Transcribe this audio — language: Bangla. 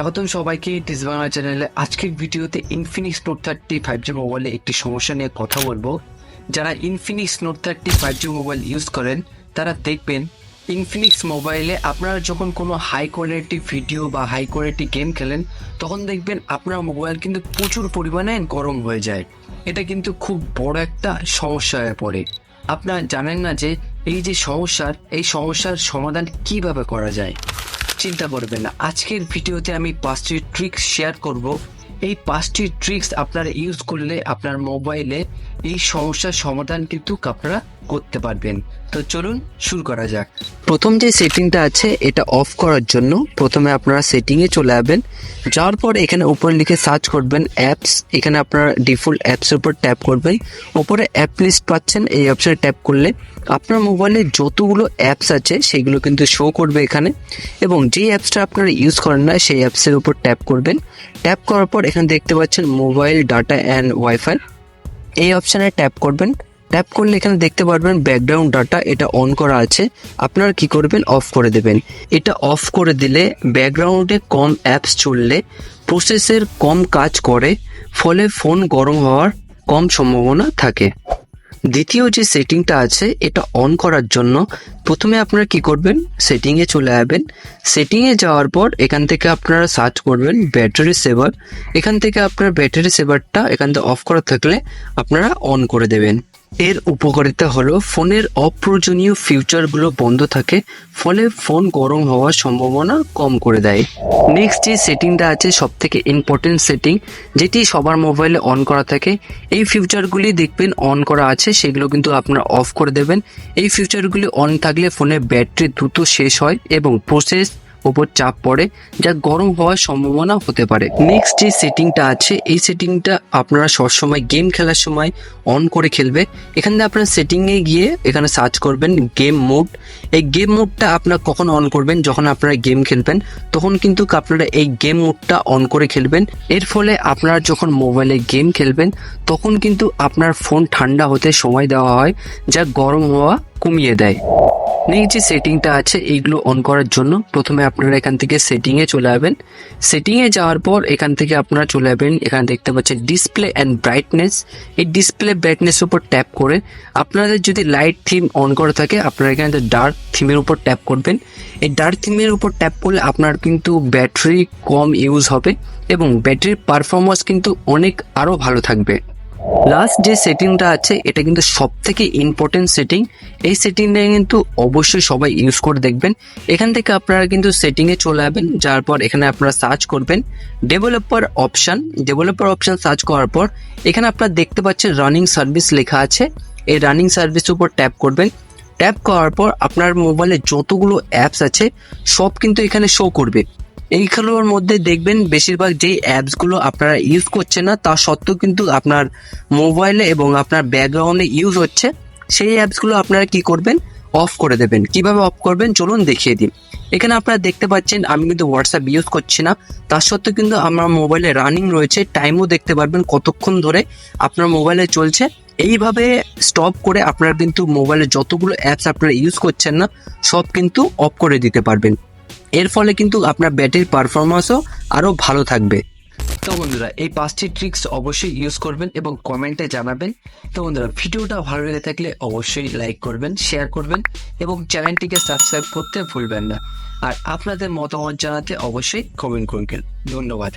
স্বাগতম সবাইকে টিস বাংলা চ্যানেলে। আজকের ভিডিওতে Infinix note thirty five G মোবাইলে একটি সমস্যা নিয়ে কথা বলব। যারা Infinix note thirty five G mobile use করেন, তারা দেখবেন ইনফিনিক্স মোবাইলে আপনারা যখন কোনো হাই কোয়ালিটি ভিডিও বা হাই কোয়ালিটি গেম খেলেন, তখন দেখবেন আপনার মোবাইল কিন্তু প্রচুর পরিমাণে গরম হয়ে যায়। এটা কিন্তু খুব বড় একটা সমস্যা হয়ে পড়ে। আপনারা জানেন না যে এই যে সমস্যার, এই সমস্যার সমাধান কীভাবে করা যায়? চিন্তা করবেন না। আজকের ভিডিওতে আমি পাঁচটি ট্রিক্স শেয়ার করব। এই পাঁচটি ট্রিক্স আপনারা ইউজ করলে আপনার মোবাইলে এই সমস্যার সমাধান কিন্তু আপনারা করতে পারবেন। তো চলুন শুরু করা যাক। প্রথম যে সেটিংটা আছে, এটা অফ করার জন্য প্রথমে আপনারা সেটিংয়ে চলে যাবেন যাওয়ার পর এখানে উপরে লিখে সার্চ করবেন অ্যাপস এখানে আপনারা ডিফল্ট অ্যাপসের উপর ট্যাপ করবেন। উপরে অ্যাপ লিস্ট পাচ্ছেন, এই অপশনে ট্যাপ করলে আপনার মোবাইলে যতগুলো অ্যাপস আছে, সেগুলো কিন্তু শো করবে এখানে। এবং যে অ্যাপসটা আপনারা ইউজ করেন না, সেই অ্যাপসের উপর ট্যাপ করবেন। ট্যাপ করার পর এখানে দেখতে পাচ্ছেন মোবাইল ডাটা অ্যান্ড ওয়াইফাই এই অপশানে ট্যাপ করবেন। ট্যাপ করলে এখানে দেখতে পারবেন ব্যাকগ্রাউন্ড ডাটা এটা অন করা আছে। আপনারা কি করবেন? অফ করে দেবেন। এটা অফ করে দিলে ব্যাকগ্রাউন্ডে কম অ্যাপস চললে প্রসেসের কম কাজ করে, ফলে ফোন গরম হওয়ার কম সম্ভাবনা থাকে। দ্বিতীয় যে সেটিংটা আছে, এটা অন করার জন্য প্রথমে আপনারা কি করবেন? সেটিংয়ে চলে যাবেন সেটিংয়ে যাওয়ার পর এখান থেকে আপনারা সার্চ করবেন ব্যাটারি সেভার এখান থেকে আপনার ব্যাটারি সেভারটা এখান থেকে অফ করা থাকলে আপনারা অন করে দেবেন। এর উপকারিতা হলো ফোনের অপ্রয়োজনীয় ফিউচারগুলো বন্ধ থাকে, ফলে ফোন গরম হওয়ার সম্ভাবনা কম করে দেয়। নেক্সট যে সেটিংটা আছে সব থেকে ইম্পর্টেন্ট সেটিং, যেটি সবার মোবাইলে অন করা থাকে, এই ফিউচারগুলি দেখবেন অন করা আছে, সেগুলো কিন্তু আপনারা অফ করে দেবেন। এই ফিউচারগুলি অন থাকলে ফোনের ব্যাটারি দ্রুত শেষ হয় এবং প্রসেস ওপর চাপ পড়ে, যা গরম হওয়ার সম্ভাবনা হতে পারে। নেক্সট যে সেটিংটা আছে, এই সেটিংটা আপনারা সবসময় গেম খেলার সময় অন করে খেলবে। এখান থেকে আপনারা সেটিংয়ে গিয়ে এখানে সার্চ করবেন গেম মোড এই গেম মোডটা আপনারা কখন অন করবেন? যখন আপনারা গেম খেলবেন, তখন কিন্তু আপনারা এই গেম মোডটা অন করে খেলবেন। এর ফলে আপনারা যখন মোবাইলে গেম খেলবেন, তখন কিন্তু আপনার ফোন ঠান্ডা হতে সময় দেওয়া হয়, যা গরম হওয়া কমিয়ে দেয়। নেক্সট যে সেটিংটা আছে, এইগুলো অন করার জন্য প্রথমে আপনারা এখান থেকে সেটিংয়ে চলে যাবেন সেটিংয়ে যাওয়ার পর এখান থেকে আপনারা চলে যাবেন এখানে দেখতে পাচ্ছেন ডিসপ্লে অ্যান্ড ব্রাইটনেস এই ডিসপ্লে ব্রাইটনেস উপর ট্যাপ করে আপনাদের যদি লাইট থিম অন করা থাকে, আপনারা এখানে ডার্ক থিমের উপর ট্যাপ করবেন। এই ডার্ক থিমের উপর ট্যাপ করলে আপনার কিন্তু ব্যাটারি কম ইউজ হবে এবং ব্যাটারির পারফরমেন্স কিন্তু অনেক আরও ভালো থাকবে। লাস্ট যে সেটিংটা আছে, এটা কিন্তু সব থেকে ইম্পর্টেন্ট সেটিং এই সেটিংটা কিন্তু অবশ্যই সবাই ইউজ করে দেখবেন। এখান থেকে আপনারা কিন্তু সেটিংয়ে চলে যাবেন যার পর এখানে আপনারা সার্চ করবেন developer option developer option search করার পর এখানে আপনারা দেখতে পাচ্ছেন রানিং সার্ভিস লেখা আছে। এই রানিং সার্ভিস উপর ট্যাপ করবেন। ট্যাপ করার পর আপনার মোবাইলে যতগুলো অ্যাপস আছে, সব কিন্তু এখানে শো করবে। এইগুলোর মধ্যে দেখবেন বেশিরভাগ যেই অ্যাপসগুলো আপনারা ইউজ করছেন না, তা সত্ত্বেও কিন্তু আপনার মোবাইলে এবং আপনার ব্যাকগ্রাউন্ডে ইউজ হচ্ছে। সেই অ্যাপসগুলো আপনারা কি করবেন? অফ করে দেবেন। কীভাবে অফ করবেন? চলুন দেখিয়ে দিন এখানে আপনারা দেখতে পাচ্ছেন, আমি কিন্তু হোয়াটসঅ্যাপ ইউজ করছি না। তার সত্ত্বেও কিন্তু আমার মোবাইলে রানিং রয়েছে। টাইমও দেখতে পারবেন কতক্ষণ ধরে আপনার মোবাইলে চলছে। এইভাবে স্টপ করে আপনারা কিন্তু মোবাইলে যতগুলো অ্যাপস আপনারা ইউজ করছেন না, সব কিন্তু অফ করে দিতে পারবেন। এর ফলে কিন্তু আপনার ব্যাটের পারফরমেন্সও আরও ভালো থাকবে। তো বন্ধুরা, এই পাঁচটি ট্রিক্স অবশ্যই ইউজ করবেন এবং কমেন্টে জানাবেন। তো বন্ধুরা, ভিডিওটা ভালো লেগে থাকলে অবশ্যই লাইক করবেন শেয়ার করবেন এবং চ্যানেলটিকে সাবস্ক্রাইব করতে ভুলবেন না। আর আপনাদের মতামত জানাতে অবশ্যই কমেন্ট করবেন। ধন্যবাদ।